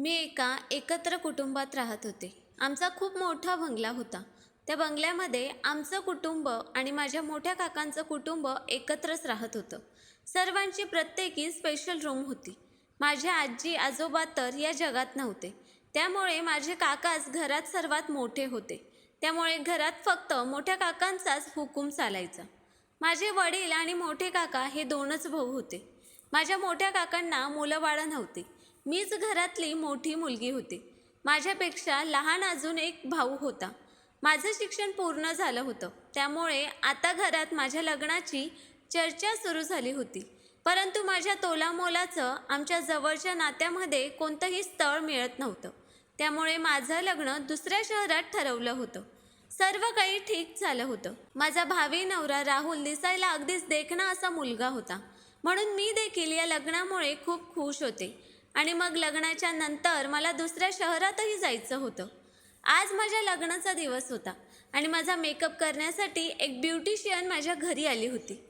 मी एका एकत्र कुटुंबात राहत होते. आमचा खूप मोठा बंगला होता. त्या बंगल्यामध्ये आमचं कुटुंब आणि माझ्या मोठ्या काकांचं कुटुंब एकत्रच राहत होतं. सर्वांची प्रत्येकी स्पेशल रूम होती. माझ्या आजी आजोबा तर या जगात नव्हते. त्यामुळे माझे काकाच घरात सर्वात मोठे होते. त्यामुळे घरात फक्त मोठ्या काकांचाच हुकूम चालायचा. माझे वडील आणि मोठे काका हे दोनच भाऊ होते. माझ्या मोठ्या काकांना मुलं बाळं नव्हती. मीच घरातली मोठी मुलगी होती. माझ्यापेक्षा लहान अजून एक भाऊ होता. माझं शिक्षण पूर्ण झालं होतं. त्यामुळे आता घरात माझ्या लग्नाची चर्चा सुरू झाली होती. परंतु माझ्या तोलामोलाचं आमच्या जवळच्या नात्यामध्ये कोणतंही स्थळ मिळत नव्हतं. त्यामुळे माझं लग्न दुसऱ्या शहरात ठरवलं होतं. सर्व काही ठीक झालं होतं. माझा भावी नवरा राहुल दिसायला अगदीच देखणा असा मुलगा होता. म्हणून मी देखील या लग्नामुळे खूप खुश होते. आणि मग लग्नाच्या नंतर मला दुसऱ्या शहरातही जायचं होतं. आज माझ्या लग्नाचा दिवस होता आणि माझा मेकअप करण्यासाठी एक ब्युटिशियन माझ्या घरी आली होती.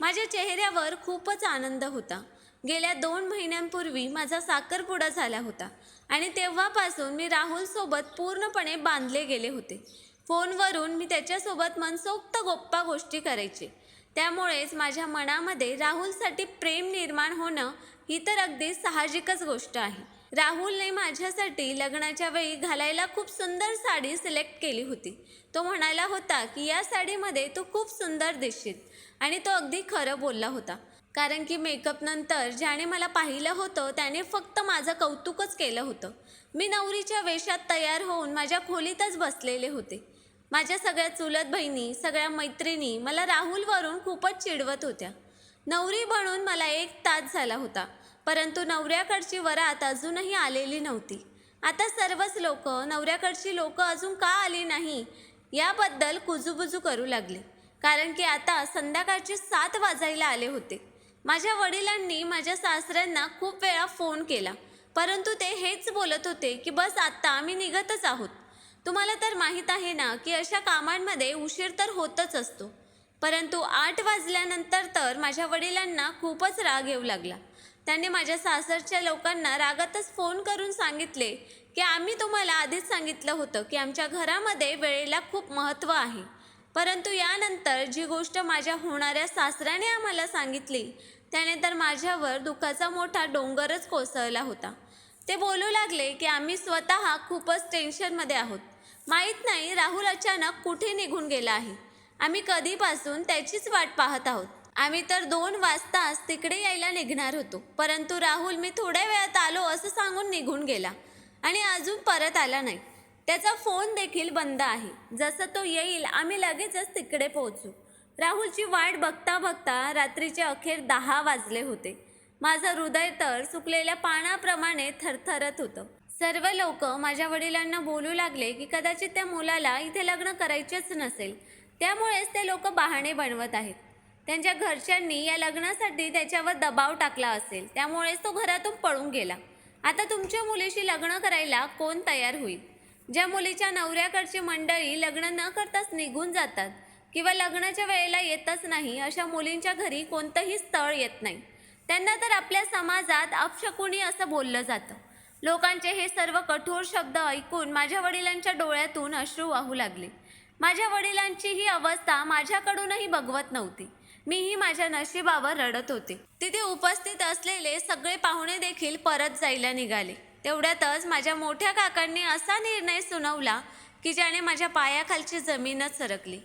माझ्या चेहऱ्यावर खूपच आनंद होता. गेल्या दोन महिन्यांपूर्वी माझा साखरपुडा झाला होता आणि तेव्हापासून मी राहुलसोबत पूर्णपणे बांधले गेले होते. फोनवरून मी त्याच्यासोबत मनसोक्त गोप्पा गोष्टी करायचे. त्यामुळेच माझ्या मनामध्ये राहुलसाठी प्रेम निर्माण होणं ही तर अगदी साहजिकच गोष्ट आहे. राहुलने माझ्यासाठी लग्नाच्या वेळी घालायला खूप सुंदर साडी सिलेक्ट केली होती. तो म्हणाला होता की या साडीमध्ये तू खूप सुंदर दिसशील. आणि तो अगदी खरं बोलला होता. कारण की मेकअप नंतर ज्याने मला पाहिलं होतं त्याने फक्त माझं कौतुकच केलं होतं. मी नवरीच्या वेशात तयार होऊन माझ्या खोलीतच बसलेले होते. माझ्या सगळ्या चुलत बहिणी सगळ्या मैत्रिणी मला राहुलवरून खूपच चिडवत होत्या. नवरी बनून मला एक तास झाला होता. परंतु नवऱ्याकडची वरात अजूनही आलेली नव्हती. आता सर्वच लोक नवऱ्याकडची लोक अजून का आली नाही याबद्दल कुजूबुजू करू लागले. कारण की आता संध्याकाळचे सात वाजायला आले होते. माझ्या वडिलांनी माझ्या सासऱ्यांना खूप वेळा फोन केला. परंतु ते हेच बोलत होते की बस आत्ता आम्ही निघतच आहोत. तुम्हाला तर माहीत आहे ना की अशा कामांमध्ये उशीर तर होतच असतो. परंतु आठ वाजल्यानंतर तर माझ्या वडिलांना खूपच राग येऊ लागला. त्यांनी माझ्या सासरच्या लोकांना रागातच फोन करून सांगितले की आम्ही तुम्हाला आधीच सांगितलं होतं की आमच्या घरामध्ये वेळेला खूप महत्त्व आहे. परंतु यानंतर जी गोष्ट माझ्या होणाऱ्या सासऱ्याने आम्हाला सांगितली त्याने तर माझ्यावर दुःखाचा मोठा डोंगरच कोसळला होता. ते बोलू लागले की आम्ही स्वतः खूपच टेन्शनमध्ये आहोत. माहीत नाही राहुल अचानक कुठे निघून गेला आहे. आम्ही कधीपासून त्याचीच वाट पाहत आहोत. आम्ही तर दोन वाजताच तिकडे यायला निघणार होतो. परंतु राहुल मी थोड्या वेळात आलो असं सांगून निघून गेला. आणि अजून परत आला नाही. त्याचा फोन देखील बंद आहे. जसं तो येईल आम्ही लगेचच तिकडे पोहोचू. राहुलची वाट बघता बघता रात्रीचे अखेर दहा वाजले होते. माझं हृदय तर सुकलेल्या पानाप्रमाणे थरथरत होतं. सर्व लोक माझ्या वडिलांना बोलू लागले की कदाचित त्या मुलाला इथे लग्न करायचेच नसेल. त्यामुळेच ते लोक बहाणे बनवत आहेत. त्यांच्या घरच्यांनी या लग्नासाठी त्याच्यावर दबाव टाकला असेल. त्यामुळेच तो घरातून पळून गेला. आता तुमच्या मुलीशी लग्न करायला कोण तयार होईल? ज्या मुलीच्या नवऱ्याकडची मंडळी लग्न न करताच निघून जातात किंवा लग्नाच्या वेळेला येतच नाही अशा मुलींच्या घरी कोणतंही स्थळ येत नाही. त्यांना तर आपल्या समाजात अपशकुनी असं बोललं जातं. लोकांचे हे सर्व कठोर शब्द ऐकून माझ्या वडिलांच्या डोळ्यातून अश्रू वाहू लागले. माझ्या वडिलांची ही अवस्था माझ्याकडूनही बघवत नव्हती. मीही माझ्या नशिबावर रडत होते. तिथे उपस्थित असलेले सगळे पाहुणे देखील परत जायला निघाले. तेवढ्यातच माझ्या मोठ्या काकांनी असा निर्णय सुनावला की ज्याने माझ्या पायाखालची जमीनच सरकली.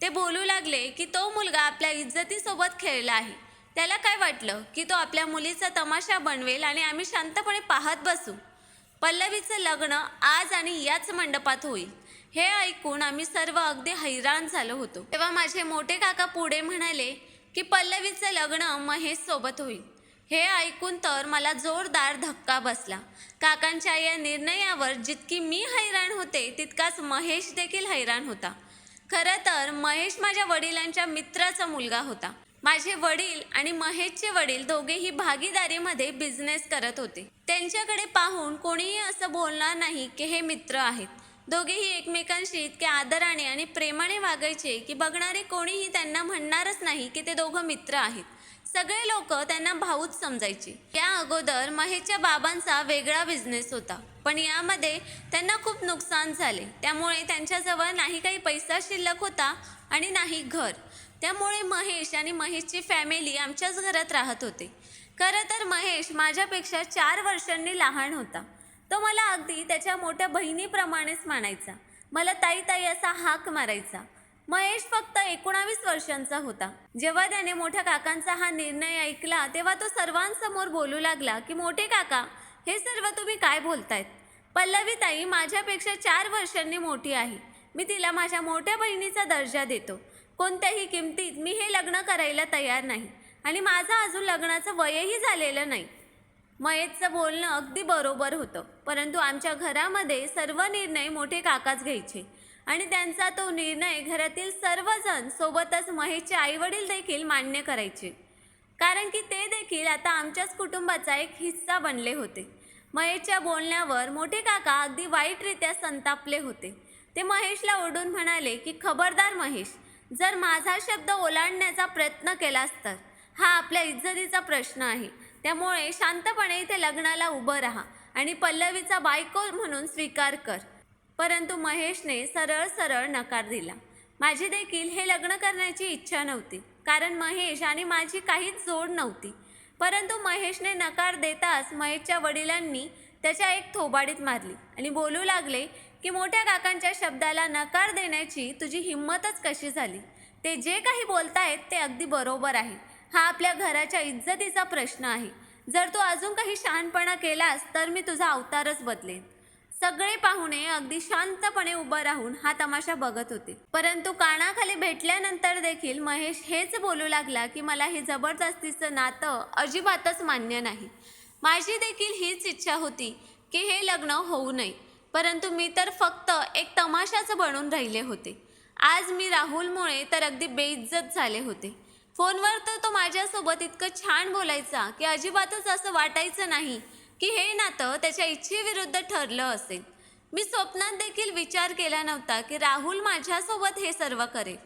ते बोलू लागले की तो मुलगा आपल्या इज्जतीसोबत खेळला आहे. त्याला काय वाटलं की तो आपल्या मुलीचा तमाशा बनवेल आणि आम्ही शांतपणे पाहत बसू? पल्लवीचं लग्न आज आणि याच मंडपात होईल. हे ऐकून आम्ही सर्व अगदी हैराण झालो होतो. तेव्हा माझे मोठे काका पुढे म्हणाले की पल्लवीचं लग्न महेश सोबत होईल. हे ऐकून तर मला जोरदार धक्का बसला. काकांच्या या निर्णयावर जितकी मी हैराण होते तितकाच महेश देखील हैराण होता. खरं तर महेश माझ्या वडिलांच्या मित्राचा मुलगा होता. माझे वडील आणि महेशचे वडील दोघेही भागीदारीमध्ये बिझनेस करत होते. त्यांच्याकडे पाहून कोणीही असं बोलणार नाही की हे मित्र आहेत. दोघेही एकमेकांशी इतके आदराने आणि प्रेमाने वागायचे की बघणारे कोणीही त्यांना म्हणणारच नाही की ते दोघं मित्र आहेत. सगळे लोक त्यांना भाऊच समजायचे. या अगोदर महेशच्या बाबांचा वेगळा बिझनेस होता. पण यामध्ये त्यांना खूप नुकसान झाले. त्यामुळे त्यांच्याजवळ नाही काही पैसा शिल्लक होता आणि नाही घर. त्यामुळे महेश आणि महेशची फॅमिली आमच्याच घरात राहत होते. खरं तर महेश माझ्यापेक्षा चार वर्षांनी लहान होता. तो मला अगदी त्याच्या मोठ्या बहिणीप्रमाणेच मानायचा. मला ताई ताई असा हाक मारायचा. महेश फक्त एकोणावीस वर्षांचा होता. जेव्हा त्याने मोठ्या काकांचा हा निर्णय ऐकला तेव्हा तो सर्वांसमोर बोलू लागला की मोठे काका हे सर्व तुम्ही काय बोलतायत? पल्लवी ताई माझ्यापेक्षा चार वर्षांनी मोठी आहे. मी तिला माझ्या मोठ्या बहिणीचा दर्जा देतो. कोणत्याही किमतीत मी हे लग्न करायला तयार नाही आणि माझं अजून लग्नाचं वयही झालेलं नाही. महेशचं बोलणं अगदी बरोबर होतं. परंतु आमच्या घरामध्ये सर्व निर्णय मोठे काकाच घ्यायचे. आणि त्यांचा तो निर्णय घरातील सर्वजण सोबतच महेशचे आईवडील देखील मान्य करायचे. कारण की ते देखील आता आमच्याच कुटुंबाचा एक हिस्सा बनले होते. महेशच्या बोलण्यावर मोठे काका अगदी वाईटरित्या संतापले होते. ते महेशला ओढून म्हणाले की खबरदार महेश जर माझा शब्द ओलांडण्याचा प्रयत्न केलास तर. हा आपल्या इज्जतीचा प्रश्न आहे. त्यामुळे शांतपणे इथे लग्नाला उभं राहा आणि पल्लवीचा बायको म्हणून स्वीकार कर. परंतु महेशने सरळ सरळ नकार दिला. माझी देखील हे लग्न करण्याची इच्छा नव्हती कारण महेश आणि माझी काहीच जोड नव्हती. परंतु महेशने नकार देताच महेशच्या वडिलांनी त्याच्या एक थोबाडीत मारली आणि बोलू लागले की मोठ्या काकांच्या शब्दाला नकार देण्याची तुझी हिंमतच कशी झाली? ते जे काही बोलतायत ते अगदी बरोबर आहे. हा आपल्या घराच्या इज्जतीचा प्रश्न आहे. जर तू अजून काही शहाणपणा केलास तर मी तुझा अवतारच बदलेन. सगळे पाहुणे अगदी शांतपणे उभं राहून हा तमाशा बघत होते. परंतु कानाखाली भेटल्यानंतर देखील महेश हेच बोलू लागला की मला हे जबरदस्तीचं नातं अजिबातच मान्य नाही. माझी देखील हीच इच्छा होती की हे लग्न होऊ नये. परंतु मी तर फक्त एक तमाशाच बनून राहिले होते. आज मी राहुलमुळे तर अगदी बेइज्जत झाले होते. फोनवर तर तो माझ्यासोबत इतकं छान बोलायचा की अजिबातच असं वाटायचं नाही की हे नातं त्याच्या इच्छेविरुद्ध ठरलं असेल. मी स्वप्नात देखील विचार केला नव्हता की राहुल माझ्यासोबत हे सर्व करेल.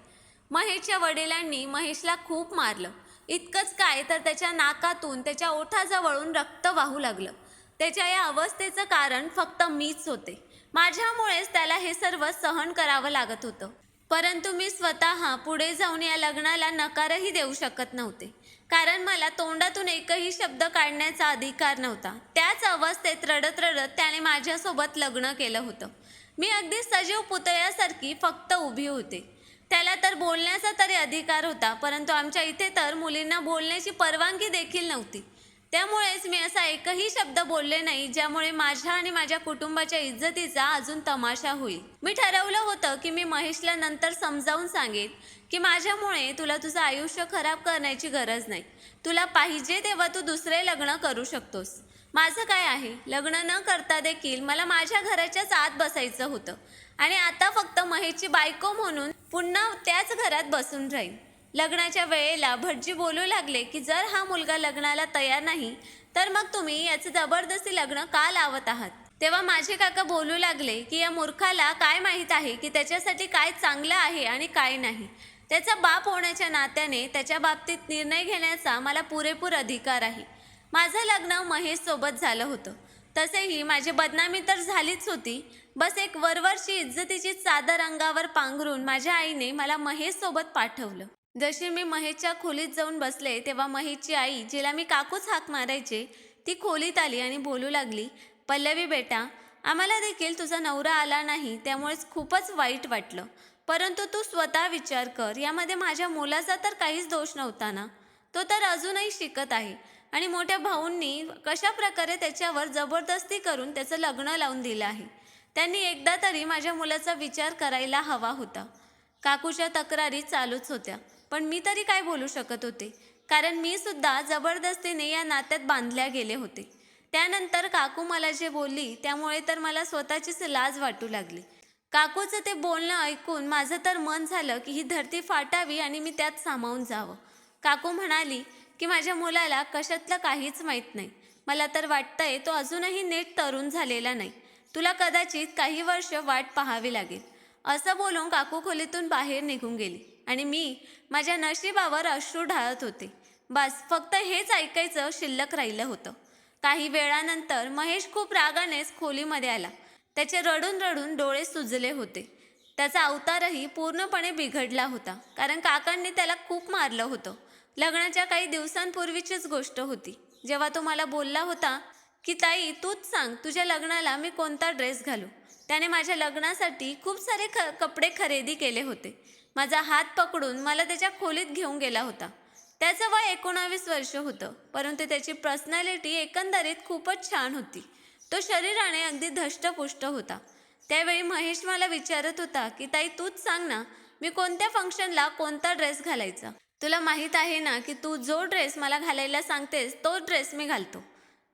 महेशच्या वडिलांनी महेशला खूप मारलं. इतकंच काय तर त्याच्या नाकातून त्याच्या ओठाजवळून रक्त वाहू लागलं. त्याच्या या अवस्थेचं कारण फक्त मीच होते. माझ्यामुळेच त्याला हे सर्व सहन करावं लागत होतं. परंतु मी स्वतः पुढे जाऊन या लग्नाला नकारही देऊ शकत नव्हते. कारण मला तोंडातून एकही शब्द काढण्याचा अधिकार नव्हता. त्याच अवस्थेत रडत रडत त्याने माझ्यासोबत लग्न केलं होतं. मी अगदी सजीव पुतळ्यासारखी फक्त उभी होते. त्याला तर बोलण्याचा तरी अधिकार होता परंतु आमच्या इथे तर मुलींना बोलण्याची परवानगी देखील नव्हती. त्यामुळेच मी असा एकही शब्द बोलले नाही ज्यामुळे माझ्या आणि माझ्या कुटुंबाच्या इज्जतीचा अजून तमाशा होईल. मी ठरवलं होतं की मी महेशला नंतर समजावून सांगेन की माझ्यामुळे तुला तुझं आयुष्य खराब करण्याची गरज नाही. तुला पाहिजे तेव्हा तू दुसरे लग्न करू शकतोस. माझं काय आहे? लग्न न करता देखील मला माझ्या घराच्याच आत बसायचं होतं. आणि आता फक्त महेशची बायको म्हणून पुन्हा त्याच घरात बसून राहील लग्नाच्या वेळेला भटजी बोलू लागले की जर हा मुलगा लग्नाला तयार नाही तर मग तुम्ही याचं जबरदस्ती लग्न का लावत आहात? तेव्हा माझे काका बोलू लागले की या मूर्खाला काय माहीत आहे की त्याच्यासाठी काय चांगलं आहे आणि काय नाही? त्याचा बाप होण्याच्या नात्याने त्याच्या बाबतीत निर्णय घेण्याचा मला पुरेपूर अधिकार आहे. माझं लग्न महेशसोबत झालं होतं. तसेही माझी बदनामी तर झालीच होती. बस एक वरवरची इज्जतीची चादर अंगावर पांघरून माझ्या आईने मला महेशसोबत पाठवलं. जशी मी महेशच्या खोलीत जाऊन बसले तेव्हा महेशची आई जिला मी काकूच हाक मारायचे ती खोलीत आली आणि बोलू लागली पल्लवी बेटा आम्हाला देखील तुझा नवरा आला नाही त्यामुळेच खूपच वाईट वाटलं. परंतु तू स्वतः विचार कर यामध्ये माझ्या मुलाचा तर काहीच दोष नव्हता ना? तो तर अजूनही शिकत आहे. आणि मोठ्या भाऊंनी कशा प्रकारे त्याच्यावर जबरदस्ती करून त्याचं लग्न लावून दिलं आहे? त्यांनी एकदा तरी माझ्या मुलाचा विचार करायला हवा होता. काकूच्या तक्रारी चालूच होत्या. पण मी तरी काय बोलू शकत होते? कारण मी सुद्धा जबरदस्तीने या नात्यात बांधल्या गेले होते. त्यानंतर काकू मला जे बोलली त्यामुळे तर मला स्वतःचीच लाज वाटू लागली. काकूचं ते बोलणं ऐकून माझं तर मन झालं की ही धरती फाटावी आणि मी त्यात सामावून जावं. काकू म्हणाली की माझ्या मुलाला कशातलं काहीच माहीत नाही. मला तर वाटतंय तो अजूनही नीट तरुण झालेला नाही. तुला कदाचित काही वर्ष वाट पाहावी लागेल. असं बोलून काकू खोलीतून बाहेर निघून गेली. आणि मी माझ्या नशिबावर अश्रू ढाळत होते. बस फक्त हेच ऐकायचं शिल्लक राहिलं होतं. काही वेळानंतर महेश खूप रागानेच खोलीमध्ये आला. त्याचे रडून रडून डोळे सुजले होते. त्याचा अवतारही पूर्णपणे बिघडला होता कारण काकांनी त्याला खूप मारलं होतं. लग्नाच्या काही दिवसांपूर्वीचीच गोष्ट होती. जेव्हा तो मला बोलला होता की ताई तूच सांग तुझ्या लग्नाला मी कोणता ड्रेस घालू? त्याने माझ्या लग्नासाठी खूप सारे ख कपडे खरेदी केले होते. माझा हात पकडून मला त्याच्या खोलीत घेऊन गेला होता. त्याचं वय एकोणावीस वर्ष होतं परंतु त्याची पर्सनॅलिटी एकंदरीत खूपच छान होती. तो शरीराने अगदी धष्टपुष्ट होता. त्यावेळी महेश मला विचारत होता की ताई तूच सांग ना मी कोणत्या फंक्शनला कोणता ड्रेस घालायचा? तुला माहीत आहे ना की तू जो ड्रेस मला घालायला सांगतेस तो ड्रेस मी घालतो.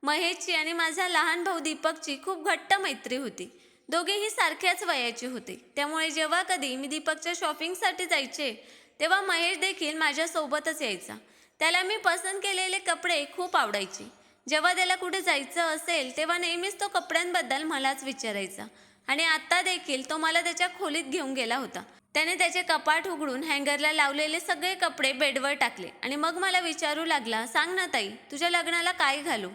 महेशची आणि माझा लहान भाऊ दीपकची खूप घट्ट मैत्री होती. दोघेही सारख्याच वयाचे होते. त्यामुळे जेव्हा कधी मी दीपकच्या शॉपिंगसाठी जायचे तेव्हा महेश देखील माझ्यासोबतच यायचा. त्याला मी पसंत केलेले कपडे खूप आवडायचे. जेव्हा त्याला कुठे जायचं असेल तेव्हा नेहमीच तो कपड्यांबद्दल मलाच विचारायचा. आणि आत्ता देखील तो मला त्याच्या खोलीत घेऊन गेला होता. त्याने त्याचे कपाट उघडून हँगरला लावलेले सगळे कपडे बेडवर टाकले. आणि मग मला विचारू लागला सांग ना ताई तुझ्या लग्नाला काय घालू?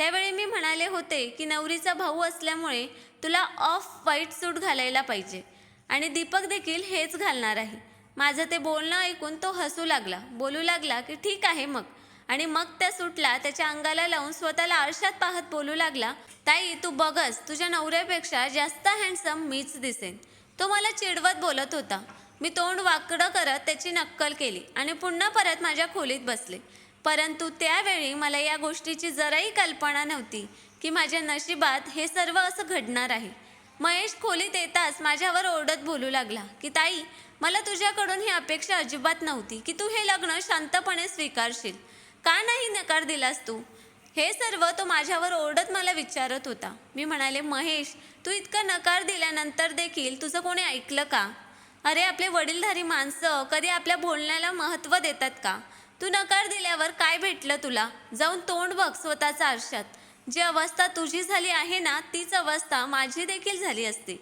त्यावेळी मी म्हणाले होते की नवरीचा भाऊ असल्यामुळे तुला ऑफ व्हाईट सूट घालायला पाहिजे. आणि दीपक देखील हेच घालणार आहे. माझं ते बोलणं ऐकून तो हसू लागला. बोलू लागला की ठीक आहे मग. आणि मग त्या सूटला त्याच्या अंगाला लावून स्वतःला आरशात पाहत बोलू लागला ताई तू बघस तुझ्या नवऱ्यापेक्षा जास्त हँडसम मीच दिसेन. तो मला चिडवत बोलत होता. मी तोंड वाकडं करत त्याची नक्कल केली आणि पुन्हा परत माझ्या खोलीत बसले. परंतु त्यावेळी मला या गोष्टीची जराही कल्पना नव्हती की माझ्या नशिबात हे सर्व असं घडणार आहे. महेश खोलीत येताच माझ्यावर ओरडत बोलू लागला की ताई मला तुझ्याकडून ही अपेक्षा अजिबात नव्हती की तू हे लग्न शांतपणे स्वीकारशील. का नाही नकार दिलास तू? हे सर्व तो माझ्यावर ओरडत मला विचारत होता. मी म्हणाले महेश तू इतका नकार दिल्यानंतर देखील तुझं कोणी ऐकलं का? अरे आपले वडीलधारी माणसं कधी आपल्या बोलण्याला महत्त्व देतात का? तू नकार दिल्यावर काय भेटलं तुला? जाऊन तोंड बघ स्वतःचा आरशात जी अवस्था तुझी झाली आहे ना तीच अवस्था माझी देखील झाली असती.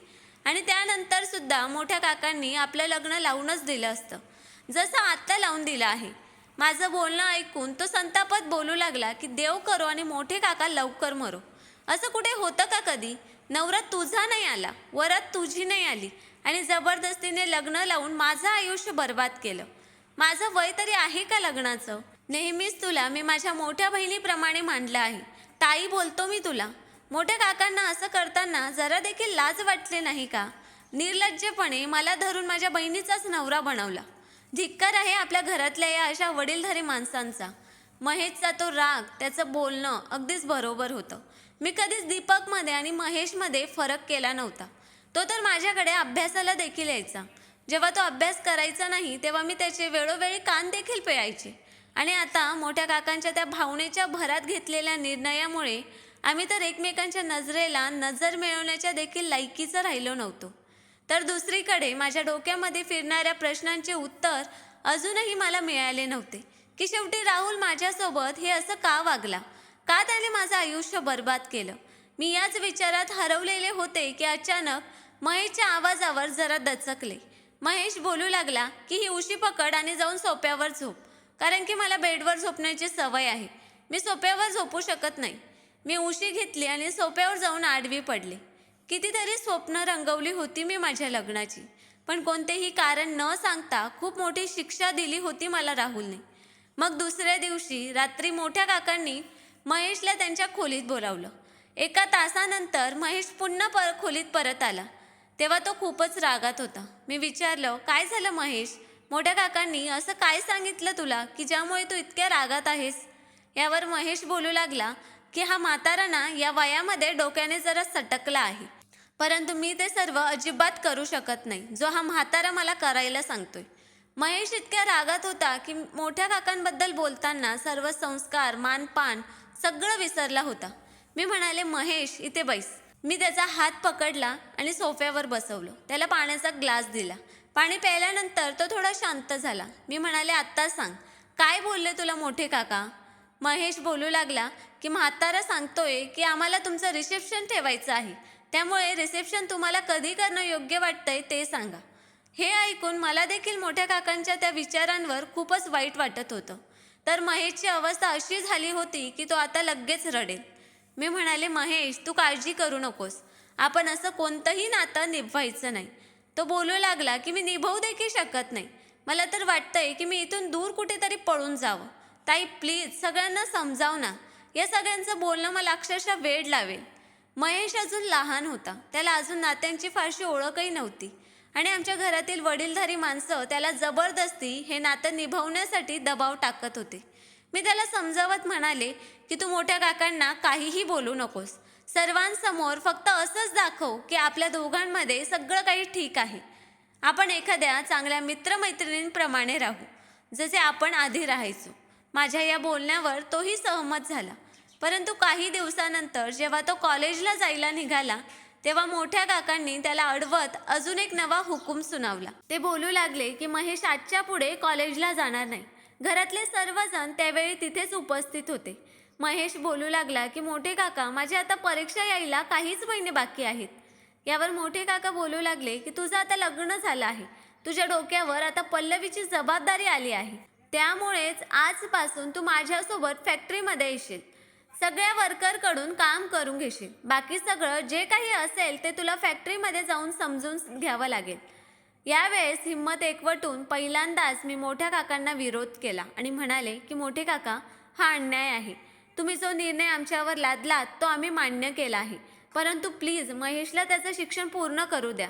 आणि त्यानंतर सुद्धा मोठ्या काकांनी आपलं लग्न लावूनच दिलं असतं. जसं आत्ता लावून दिलं आहे. माझं बोलणं ऐकून तो संतापत बोलू लागला की देव करो आणि मोठे काका लवकर मरो. असं कुठे होतं का कधी? नवरा तुझा नाही आला वरात तुझी नाही आली. आणि जबरदस्तीने लग्न लावून माझं आयुष्य बर्बाद केलं. माझं वय तरी आहे का लग्नाचं? नेहमीच तुला मी माझ्या मोठ्या बहिणीप्रमाणे मांडलं आहे. ताई बोलतो मी तुला. मोठ्या काकांना असं करताना जरा देखील लाज वाटले नाही का? निर्लज्जपणे मला धरून माझ्या बहिणीचाच नवरा बनवला. धिक्कार आहे आपल्या घरातल्या या अशा वडीलधारी माणसांचा. महेशचा तो राग त्याचं बोलणं अगदीच बरोबर होतं. मी कधीच दीपकमध्ये आणि महेशमध्ये फरक केला नव्हता. तो तर माझ्याकडे अभ्यासाला देखील यायचा. जेव्हा तो अभ्यास करायचा नाही तेव्हा मी त्याचे वेळोवेळी कान देखील पिळायचे. आणि आता मोठ्या काकांच्या त्या भावनेच्या भरात घेतलेल्या निर्णयामुळे आम्ही तर एकमेकांच्या नजरेला नजर मिळवण्याच्या देखील लायकीचं राहिलो नव्हतो. तर दुसरीकडे माझ्या डोक्यामध्ये फिरणाऱ्या प्रश्नांचे उत्तर अजूनही मला मिळाले नव्हते. की शेवटी राहुल माझ्यासोबत हे असं का वागला? का त्याने माझं आयुष्य बर्बाद केलं? मी याच विचारात हरवलेले होते की अचानक महेशच्या आवाजावर जरा दचकले. महेश बोलू लागला की ही उशी पकड आणि जाऊन सोप्यावर झोप. कारण की मला बेडवर झोपण्याची सवय आहे. मी सोप्यावर झोपू शकत नाही. मी उशी घेतली आणि सोप्यावर जाऊन आडवी पडले. कितीतरी स्वप्न रंगवली होती मी माझ्या लग्नाची. पण कोणतेही कारण न सांगता खूप मोठी शिक्षा दिली होती मला राहुलने. मग दुसऱ्या दिवशी रात्री मोठ्या काकांनी महेशला त्यांच्या खोलीत बोलावलं. एका तासानंतर महेश पुन्हा पर खोलीत परत आला. तेव्हा तो खूपच रागात होता. मी विचारलं काय झालं महेश? मोठ्या काकांनी असं काय सांगितलं तुला की ज्यामुळे तू इतक्या रागात आहेस? यावर महेश बोलू लागला की हा म्हातारा ना या वयामध्ये डोक्याने जरा सटकला आहे. परंतु मी ते सर्व अजिबात करू शकत नाही जो हा म्हातारा मला करायला सांगतोय. महेश इतक्या रागात होता की मोठ्या काकांबद्दल बोलताना सर्व संस्कार मानपान सगळं विसरला होता. मी म्हणाले महेश इथे बैस. मी त्याचा हात पकडला आणि सोफ्यावर बसवलं. त्याला पाण्याचा ग्लास दिला. पाणी प्यायल्यानंतर तो थोडा शांत झाला. मी म्हणाले आत्ता सांग. काय बोलले तुला मोठे काका? महेश बोलू लागला की म्हातारा सांगतोय की आम्हाला तुमचं रिसेप्शन ठेवायचं आहे. त्यामुळे रिसेप्शन तुम्हाला कधी करणं योग्य वाटतंय ते सांगा. हे ऐकून मला देखील मोठ्या काकांच्या त्या विचारांवर खूपच वाईट वाटत होतं. तर महेशची अवस्था अशी झाली होती की तो आता लगेच रडेल. मी म्हणाले महेश तू काळजी करू नकोस. आपण असं कोणतंही नातं निभवायचं नाही. तो बोलू लागला की मी निभवू देखील शकत नाही. मला तर वाटतंय की मी इथून दूर कुठेतरी पळून जावं. ताई प्लीज सगळ्यांना समजाव ना. या सगळ्यांचं बोलणं मला अक्षरशः वेळ लावेल. महेश अजून लहान होता. त्याला अजून नात्यांची फारशी ओळखही नव्हती. आणि आमच्या घरातील वडीलधारी माणसं त्याला जबरदस्ती हे नातं निभवण्यासाठी दबाव टाकत होते. मी त्याला समजावत म्हणाले की तू मोठ्या काकांना काहीही बोलू नकोस. सर्वांसमोर फक्त असंच दाखव की आपल्या दोघांमध्ये सगळं काही ठीक आहे. आपण एखाद्या चांगल्या मित्रमैत्रिणींप्रमाणे राहू जसे आपण आधी राहायचो. माझ्या या बोलण्यावर तोही सहमत झाला. परंतु काही दिवसानंतर जेव्हा तो कॉलेजला जायला निघाला तेव्हा मोठ्या काकांनी त्याला अडवत अजून एक नवा हुकूम सुनावला. ते बोलू लागले की महेश आजच्या पुढे कॉलेजला जाणार नाही. घरातले सर्वजण त्यावेळी तिथेच उपस्थित होते. महेश बोलू लागला की मोठे काका माझी आता परीक्षा यायला काहीच महिने बाकी आहेत. यावर मोठे काका बोलू लागले की तुझं आता लग्न झालं आहे. तुझ्या डोक्यावर आता पल्लवीची जबाबदारी आली आहे. त्यामुळेच आजपासून तू माझ्यासोबत फॅक्टरीमध्ये येशील. सगळ्या वर्करकडून काम करून घेशील. बाकी सगळं जे काही असेल ते तुला फॅक्टरीमध्ये जाऊन समजून घ्यावं लागेल. यावेळेस हिंमत एकवटून पहिल्यांदाच मी मोठ्या काकांना विरोध केला आणि म्हणाले की मोठे काका हा अन्याय आहे. तुम्ही जो निर्णय आमच्यावर लादलात तो आम्ही मान्य केला आहे. परंतु प्लीज महेशला त्याचं शिक्षण पूर्ण करू द्या.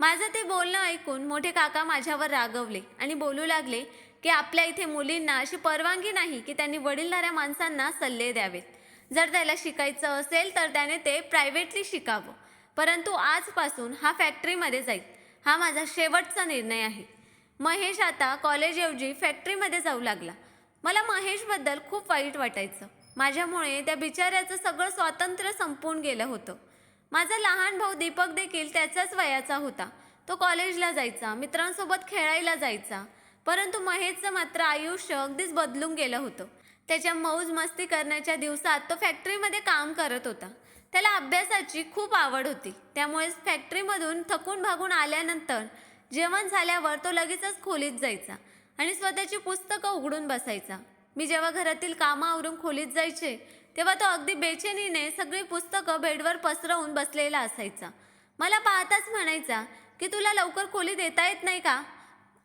माझं ते बोलणं ऐकून मोठे काका माझ्यावर रागवले आणि बोलू लागले की आपल्या इथे मुलींना अशी परवानगी नाही की त्यांनी वडीलधाऱ्या माणसांना सल्ले द्यावेत. जर त्याला शिकायचं असेल तर त्याने ते प्रायव्हेटली शिकावं. परंतु आजपासून हा फॅक्टरीमध्ये जाईल. हा माझा शेवटचा निर्णय आहे. महेश आता कॉलेजऐवजी फॅक्टरीमध्ये जाऊ लागला. मला महेशबद्दल खूप वाईट वाटायचं. माझ्यामुळे त्या बिचाऱ्याचं सगळं स्वातंत्र्य संपून गेलं होतं. माझा लहान भाऊ दीपक देखील त्याचाच वयाचा होता. तो कॉलेजला जायचा मित्रांसोबत खेळायला जायचा. परंतु महेशचं मात्र आयुष्य अगदीच बदलून गेलं होतं. त्याच्या मौज मस्ती करण्याच्या दिवसात तो फॅक्टरीमध्ये काम करत होता. त्याला अभ्यासाची खूप आवड होती. त्यामुळेच फॅक्टरीमधून थकून भागून आल्यानंतर जेवण झाल्यावर तो लगेचच खोलीत जायचा आणि स्वतःची पुस्तकं उघडून बसायचा. मी जेव्हा घरातील कामं आवरून खोलीत जायचे तेव्हा तो अगदी बेचैनीने सगळी पुस्तकं बेडवर पसरवून बसलेला असायचा. मला पाहताच म्हणायचा की तुला लवकर खोलीत देता येत नाही का?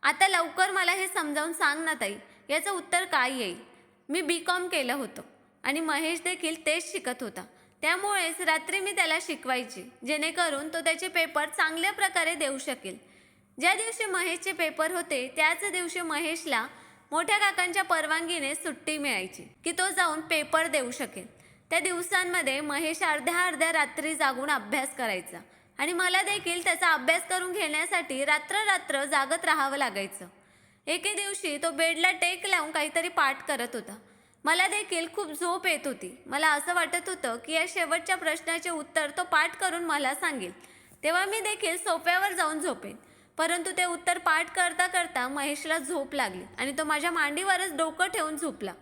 आता लवकर मला हे समजावून सांग ना ताई. याचं उत्तर काय येईल? मी बी कॉम केलं होतं आणि महेश देखील तेच शिकत होता. त्यामुळेच रात्री मी त्याला शिकवायची जेणेकरून तो त्याचे पेपर चांगल्या प्रकारे देऊ शकेल. ज्या दिवशी महेशचे पेपर होते त्याच दिवशी महेशला मोठ्या काकांच्या परवानगीने सुट्टी मिळायची की तो जाऊन पेपर देऊ शकेल. त्या दिवसांमध्ये महेश अर्ध्या अर्ध्या रात्री जागून अभ्यास करायचा आणि मला देखील त्याचा अभ्यास करून घेण्यासाठी रात्र रात्र जागत राहावं लागायचं. एके दिवशी तो बेडला टेक लावून काहीतरी पाठ करत होता. मला देखील खूप झोप येत होती. मला असं वाटत होतं की या शेवटच्या प्रश्नाचे उत्तर तो पाठ करून मला सांगेल. तेव्हा मी देखील सोफ्यावर जाऊन झोपेन. परंतु ते उत्तर पाठ करता करता महेशला झोप लागली आणि तो माझ्या मांडीवरच डोकं ठेवून झोपला.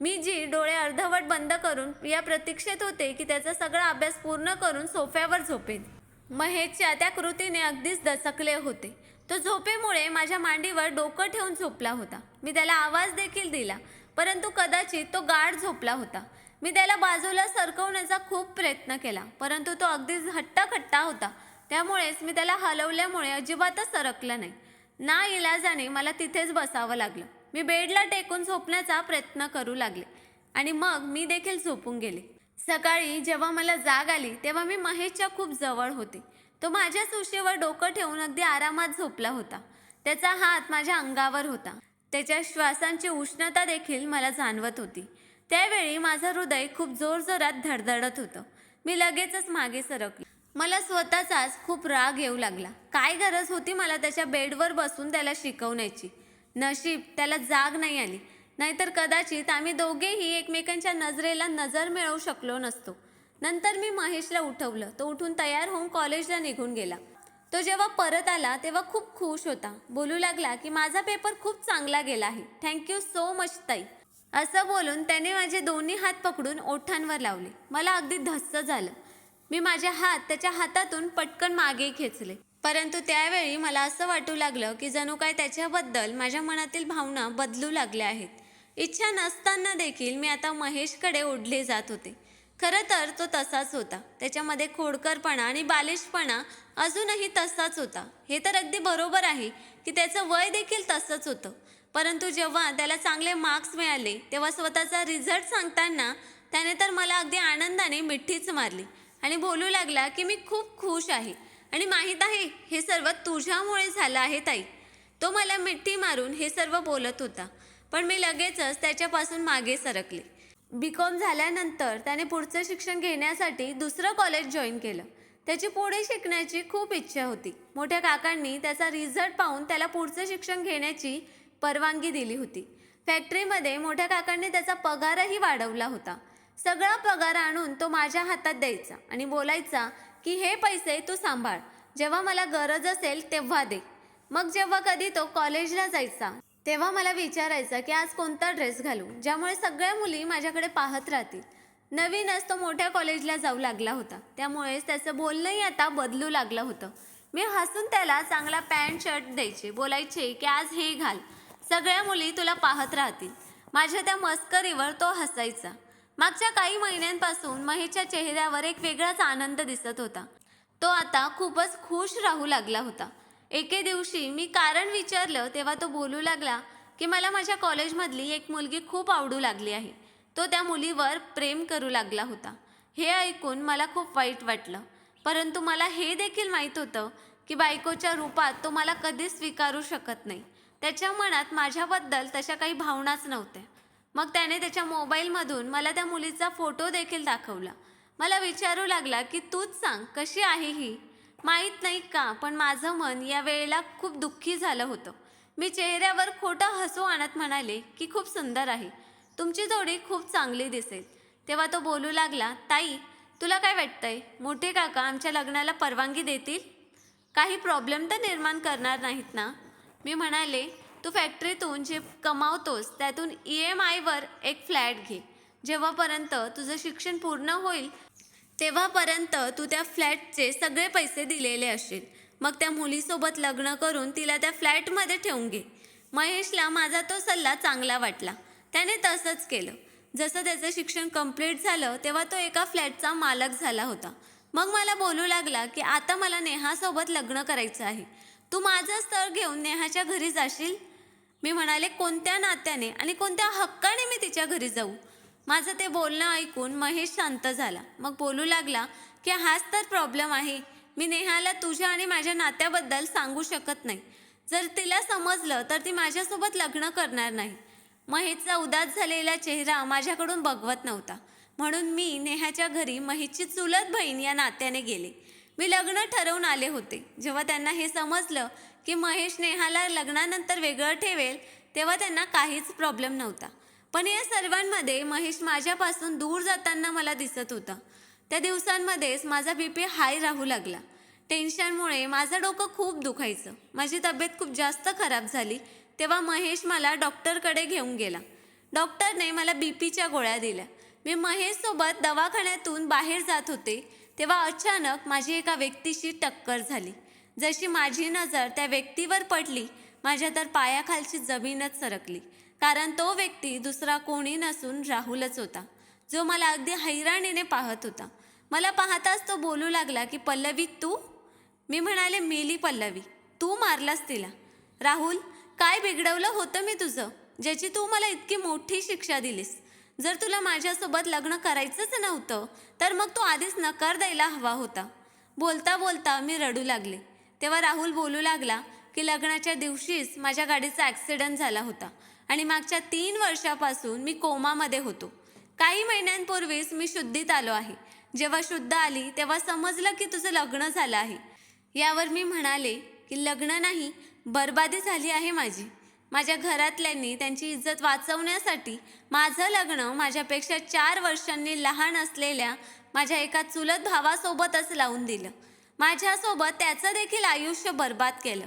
मी जी डोळे अर्धवट बंद करून या प्रतीक्षेत होते की त्याचा सगळा अभ्यास पूर्ण करून सोफ्यावर झोपेन. महेशच्या त्या कृतीने अगदीच दचकले होते. तो झोपेमुळे माझ्या मांडीवर डोकं ठेवून झोपला होता. मी त्याला आवाज देखील दिला परंतु कदाचित तो गाढ झोपला होता. मी त्याला बाजूला सरकवण्याचा खूप प्रयत्न केला परंतु तो अगदीच हट्टाखट्टा होता. त्यामुळेच मी त्याला हलवल्यामुळे अजिबातच सरकलं नाही. ना इलाजाने मला तिथेच बसावं लागलं. मी बेडला टेकून झोपण्याचा प्रयत्न करू लागले आणि मग मी देखील झोपून गेले. सकाळी जेव्हा मला जाग आली तेव्हा मी महेशच्या खूप जवळ होते. तो माझ्याच उशीवर डोकं ठेवून अगदी आरामात झोपला होता. त्याचा हात माझ्या अंगावर होता. त्याच्या श्वासांची उष्णता देखील मला जाणवत होती. त्यावेळी माझं हृदय खूप जोरजोरात धडधडत होतं. मी लगेचच मागे सरकले. मला स्वतःचाच खूप राग येऊ लागला. काय गरज होती मला त्याच्या बेडवर बसून त्याला शिकवण्याची? नशीब त्याला जाग नाही आली. नाहीतर कदाचित आम्ही दोघेही एकमेकांच्या नजरेला नजर मिळवू शकलो नसतो. नंतर मी महेशला उठवलं. तो उठून तयार होऊन कॉलेजला निघून गेला. तो जेव्हा परत आला तेव्हा खूप खुश होता. बोलू लागला की माझा पेपर खूप चांगला गेला आहे. थँक्यू सो मच ताई. असं बोलून त्याने माझे दोन्ही हात पकडून ओठांवर लावले. मला अगदी धस्स झालं. मी माझे हात त्याच्या हातातून पटकन मागे खेचले. परंतु त्यावेळी मला असं वाटू लागलं की जणू काय त्याच्याबद्दल माझ्या मनातील भावना बदलू लागल्या आहेत. इच्छा नसताना देखील मी आता महेशकडे ओढले जात होते. खरं तर तो तसाच होता. त्याच्यामध्ये खोडकरपणा आणि बालिशपणा अजूनही तसाच होता. हे तर अगदी बरोबर आहे की त्याचं वय देखील तसंच होतं. परंतु जेव्हा त्याला चांगले मार्क्स मिळाले तेव्हा स्वतःचा रिझल्ट सांगताना त्याने तर मला अगदी आनंदाने मिठ्ठीच मारली आणि बोलू लागला की मी खूप खुश आहे आणि माहीत आहे हे सर्व तुझ्यामुळे झालं आहे ताई. तो मला मिठी मारून हे सर्व बोलत होता. पण मी लगेचच त्याच्यापासून मागे सरकले. बी कॉम झाल्यानंतर त्याने पुढचं शिक्षण घेण्यासाठी दुसरं कॉलेज जॉईन केलं. त्याची पुढे शिकण्याची खूप इच्छा होती. मोठ्या काकांनी त्याचा रिझल्ट पाहून त्याला पुढचं शिक्षण घेण्याची परवानगी दिली होती. फॅक्टरीमध्ये मोठ्या काकांनी त्याचा पगारही वाढवला होता. सगळा पगार आणून तो माझ्या हातात द्यायचा आणि बोलायचा की हे पैसे तू सांभाळ. जेव्हा मला गरज असेल तेव्हा दे. मग जेव्हा कधी तो कॉलेजला जायचा तेव्हा मला विचारायचा की आज कोणता ड्रेस घालू? ज्यामुळे सगळ्या मुली माझ्याकडे पाहत राहतील. नवीनच तो मोठ्या कॉलेजला जाऊ लागला होता. त्यामुळेच त्याचं बोलणंही आता बदलू लागलं होतं. मी हसून त्याला चांगला पॅन्ट शर्ट द्यायचे. बोलायचे की आज हे घाल. सगळ्या मुली तुला पाहत राहतील. माझ्या त्या मस्करीवर तो हसायचा. मागच्या काही महिन्यांपासून महेशच्या चेहऱ्यावर एक वेगळाच आनंद दिसत होता. तो आता खूपच खुश राहू लागला होता. एके दिवशी मी कारण विचारलं तेव्हा तो बोलू लागला की मला माझ्या कॉलेजमधली एक मुलगी खूप आवडू लागली आहे. तो त्या मुलीवर प्रेम करू लागला होता. हे ऐकून मला खूप वाईट वाटलं. परंतु मला हे देखील माहीत होतं की बायकोच्या रूपात तो मला कधीच स्वीकारू शकत नाही. त्याच्या मनात माझ्याबद्दल तशा काही भावनाच नव्हत्या. मग त्याने त्याच्या मोबाईलमधून मला त्या मुलीचा फोटो देखील दाखवला. मला विचारू लागला की तूच सांग कशी आहे ही? माहीत नाही का पण माझं मन या वेळेला खूप दुःखी झालं होतं. मी चेहऱ्यावर खोटं हसू आणत म्हणाले की खूप सुंदर आहे. तुमची जोडी खूप चांगली दिसेल. तेव्हा तो बोलू लागला ताई तुला काय वाटतंय? मोठे काका आमच्या लग्नाला परवानगी देतील? काही प्रॉब्लेम तर निर्माण करणार नाहीत ना? मी म्हणाले तू फॅक्टरीतून जे कमावतोस त्यातून ई एम आयवर एक फ्लॅट घे. जेव्हापर्यंत तुझं शिक्षण पूर्ण होईल तेव्हापर्यंत तू त्या फ्लॅटचे सगळे पैसे दिलेले असेल मग त्या मुलीसोबत लग्न करून तिला त्या फ्लॅटमध्ये ठेवून घे. महेशला माझा तो सल्ला चांगला वाटला. त्याने तसंच केलं. जसं त्याचं शिक्षण कंप्लीट झालं तेव्हा तो एका फ्लॅटचा मालक झाला होता. मग मला बोलू लागला की आता मला नेहासोबत लग्न करायचं आहे. तू माझं स्थळ घेऊन नेहाच्या घरी जाशील? मी म्हणाले कोणत्या नात्याने आणि कोणत्या हक्काने मी तिच्या घरी जाऊ? माझं ते बोलणं ऐकून महेश शांत झाला. मग बोलू लागला की हाच तर प्रॉब्लेम आहे. मी नेहाला तुझ्या आणि माझ्या नात्याबद्दल सांगू शकत नाही. जर तिला समजलं तर ती माझ्यासोबत लग्न करणार नाही. महेशचा उदास झालेला चेहरा माझ्याकडून बघवत नव्हता. म्हणून मी नेहाच्या घरी महेशची चुलत बहीण या नात्याने गेले. मी लग्न ठरवून आले होते. जेव्हा त्यांना हे समजलं की महेश नेहाला लग्नानंतर वेगळं ठेवेल तेव्हा त्यांना काहीच प्रॉब्लेम नव्हता. पण या सर्वांमध्ये महेश माझ्यापासून दूर जाताना मला दिसत होता. त्या दिवसांमध्येच माझा बी पी हाय राहू लागला. टेन्शनमुळे माझं डोकं खूप दुखायचं. माझी तब्येत खूप जास्त खराब झाली तेव्हा महेश मला डॉक्टरकडे घेऊन गेला. डॉक्टरने मला बी पीच्या गोळ्या दिल्या. मी महेशसोबत दवाखान्यातून बाहेर जात होते तेव्हा अचानक माझी एका व्यक्तीशी टक्कर झाली. जशी माझी नजर त्या व्यक्तीवर पडली माझ्या तर पायाखालची जमीनच सरकली. कारण तो व्यक्ती दुसरा कोणी नसून राहुलच होता जो मला अगदी हैराणीने पाहत होता. मला पाहताच तो बोलू लागला की पल्लवी तू? मी म्हणाले मेली पल्लवी तू मारलास तिला. राहुल काय बिघडवलं होतं मी तुझं ज्याची तू मला इतकी मोठी शिक्षा दिलीस? जर तुला माझ्यासोबत लग्न करायचंच नव्हतं तर मग तू आधीच नकार द्यायला हवा होता. बोलता बोलता मी रडू लागले. तेव्हा राहुल बोलू लागला की लग्नाच्या दिवशीच माझ्या गाडीचा ॲक्सिडंट झाला होता. आणि मागच्या तीन वर्षापासून मी कोमामध्ये होतो. काही महिन्यांपूर्वीच मी शुद्धीत आलो आहे. जेव्हा शुद्ध आली तेव्हा समजलं की तुझं लग्न झालं आहे. यावर मी म्हणाले की लग्न नाही बरबादी झाली आहे माझी. माझ्या घरातल्यांनी त्यांची इज्जत वाचवण्यासाठी माझं लग्न माझ्यापेक्षा चार वर्षांनी लहान असलेल्या माझ्या एका चुलत भावासोबतच लावून दिलं. माझ्यासोबत त्याचं देखील आयुष्य बर्बाद केलं.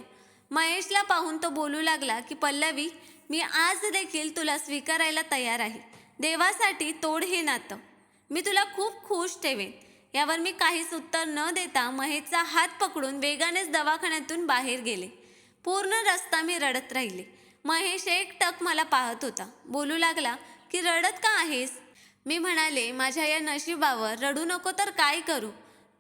महेशला पाहून तो बोलू लागला की पल्लवी मी आज देखील तुला स्वीकारायला तयार आहे. देवासाठी तोड हे नातं. मी तुला खूप खुश ठेवेन. यावर मी काहीच उत्तर न देता महेशचा हात पकडून वेगानेच दवाखान्यातून बाहेर गेले. पूर्ण रस्ता मी रडत राहिले. महेश एक टक मला पाहत होता. बोलू लागला की रडत का आहेस? मी म्हणाले माझ्या या नशिबावर रडू नको तर काय करू?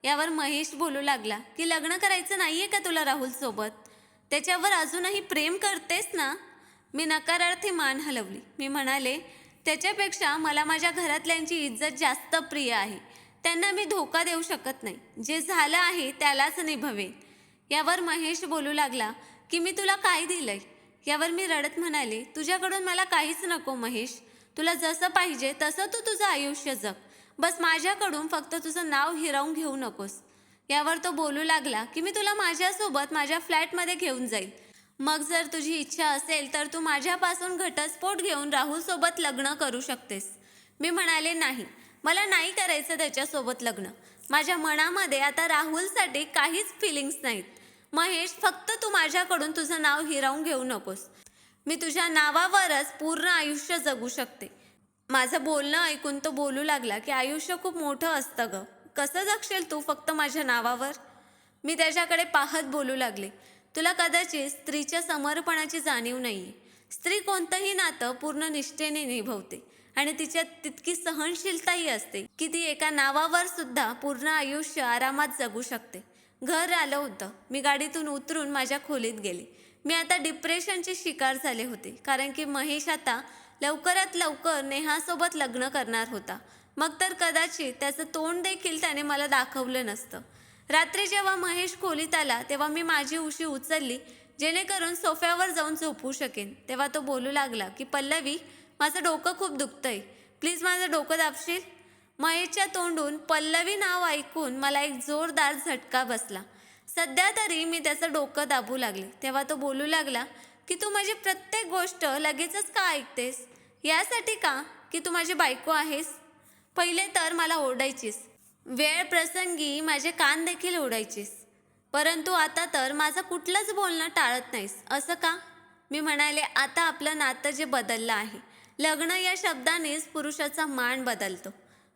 यावर महेश बोलू लागला की लग्न करायचं नाही आहे का तुला राहुलसोबत? त्याच्यावर अजूनही प्रेम करतेस ना? मी नकारार्थी मान हलवली. मी म्हणाले त्याच्यापेक्षा मला माझ्या घरातल्यांची इज्जत जास्त प्रिय आहे. त्यांना मी धोका देऊ शकत नाही. जे झालं आहे त्यालाच निभवेन. यावर महेश बोलू लागला की मी तुला काय दिलंय? यावर मी रडत म्हणाले तुझ्याकडून मला काहीच नको महेश. तुला जसं पाहिजे तसं तू तुझं आयुष्य जग. बस माझ्याकडून फक्त तुझं नाव हिरावून घेऊ नकोस. यावर तो बोलू लागला की मी तुला माझ्यासोबत माझ्या फ्लॅटमध्ये घेऊन जाईल. मग जर तुझी इच्छा असेल तर तू माझ्यापासून घटस्फोट घेऊन राहुलसोबत लग्न करू शकतेस. मी म्हणाले नाही. मला नाही करायचं त्याच्यासोबत लग्न. माझ्या मनामध्ये आता राहुलसाठी काहीच फिलिंग्स नाहीत. महेश फक्त तू माझ्याकडून तुझं नाव हिरावून घेऊ नकोस. मी तुझ्या नावावरच पूर्ण आयुष्य जगू शकते. माझं बोलणं ऐकून तो बोलू लागला की आयुष्य खूप मोठं असतं ग. कसं जगशील तू फक्त माझ्या नावावर? मी त्याच्याकडे पाहत बोलू लागले. तुला कदाचित स्त्रीच्या समर्पणाची जाणीव नाहीये स्त्री कोणतंही नातं पूर्ण निष्ठेने निभवते आणि तिच्यात तितकी सहनशीलताही असते की ती एका नावावर सुद्धा पूर्ण आयुष्य आरामात जगू शकते. घर आलं होतं. मी गाडीतून उतरून माझ्या खोलीत गेले. मी आता डिप्रेशनचे शिकार झाले होते. कारण की महेश आता लवकरात लवकर नेहासोबत लग्न करणार होता. मग तर कदाचित त्याचं तोंड देखील त्याने मला दाखवलं नसतं. रात्री जेव्हा महेश खोलीत आला तेव्हा मी माझी उशी उचलली जेणेकरून सोफ्यावर जाऊन झोपू शकेन. तेव्हा तो बोलू लागला की पल्लवी माझं डोकं खूप दुखतंय. प्लीज माझं डोकं दाबशील? महेशच्या तोंडून पल्लवी नाव ऐकून मला एक जोरदार झटका बसला. सध्या तरी मी त्याचं डोकं दाबू लागले. तेव्हा तो बोलू लागला की तू माझी प्रत्येक गोष्ट लगेचच का ऐकतेस? यासाठी का? की तू माझी बायको आहेस? पहिले तर मला ओरडायचीस. वेळ प्रसंगी माझे कान देखील उडायचीस परंतु आता तर माझं कुठलंच बोलणं टाळत नाहीस असं का? मी म्हणाले आता आपलं नातं जे बदललं आहे लग्न या शब्दानेच पुरुषाचा मान बदलतो.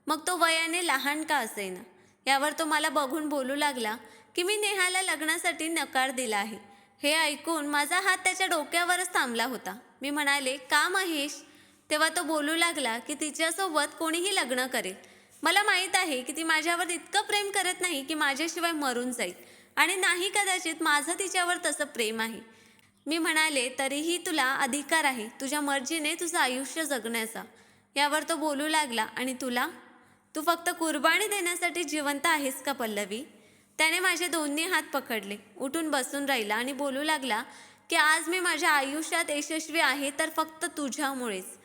मग तो वयाने लहान का असेना? यावर तो मला बघून बोलू लागला की मी नेहाला लग्नासाठी नकार दिला आहे. हे ऐकून माझा हात त्याच्या डोक्यावरच थांबला होता. मी म्हणाले का महेश? तेव्हा तो बोलू लागला की तिच्यासोबत कोणीही लग्न करेल. मला माहीत आहे की ती माझ्यावर इतकं प्रेम करत नाही की माझ्याशिवाय मरून जाईल. आणि नाही कदाचित माझं तिच्यावर तसं प्रेम आहे. मी म्हणाले तरीही तुला अधिकार आहे. तुझ्या मर्जीने तुझं आयुष्य जगण्याचा. यावर तो बोलू लागला. आणि तुला? तू फक्त कुर्बानी देण्यासाठी जिवंत आहेस का पल्लवी? त्याने माझे दोन्ही हात पकडले. उठून बसून राहिला आणि बोलू लागला की आज मी माझ्या आयुष्यात यशस्वी आहे तर फक्त तुझ्यामुळेच.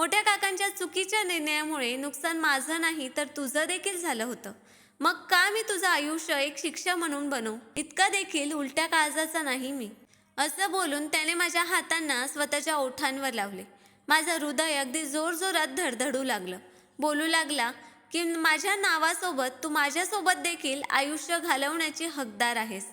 मोठ्या काकांच्या चुकीच्या निर्णयामुळे नुकसान माझं नाही तर तुझं देखील झालं होतं. मग का मी तुझं आयुष्य एक शिक्षा म्हणून बनवू? इतका देखील उलट्या काळजाचा नाही मी. असं बोलून त्याने माझ्या हातांना स्वतःच्या ओठांवर लावले. माझं हृदय अगदी जोरजोरात धडधडू लागलं. बोलू लागला की माझ्या नावासोबत तू माझ्यासोबत देखील आयुष्य घालवण्याची हकदार आहेस.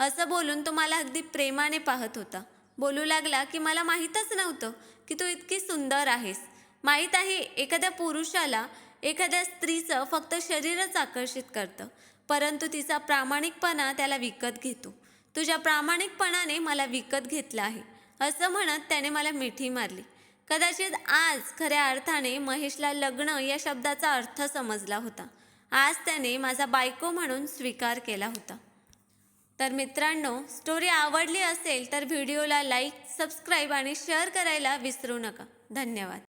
असं बोलून तो मला अगदी प्रेमाने पाहत होता. बोलू लागला की मला माहीतच नव्हतं की तू इतकी सुंदर आहेस. माहीत आहे एखाद्या पुरुषाला एखाद्या स्त्रीचं फक्त शरीरच आकर्षित करतं परंतु तिचा प्रामाणिकपणा त्याला विकत घेतो. तुझ्या प्रामाणिकपणाने मला विकत घेतलं आहे असं म्हणत त्याने मला मिठी मारली. कदाचित आज खऱ्या अर्थाने महेशला लग्न या शब्दाचा अर्थ समजला होता. आज त्याने माझा बायको म्हणून स्वीकार केला होता. तर मित्रांनो स्टोरी आवडली असेल तर व्हिडिओला लाईक सबस्क्राईब आणि शेअर करायला विसरू नका. धन्यवाद.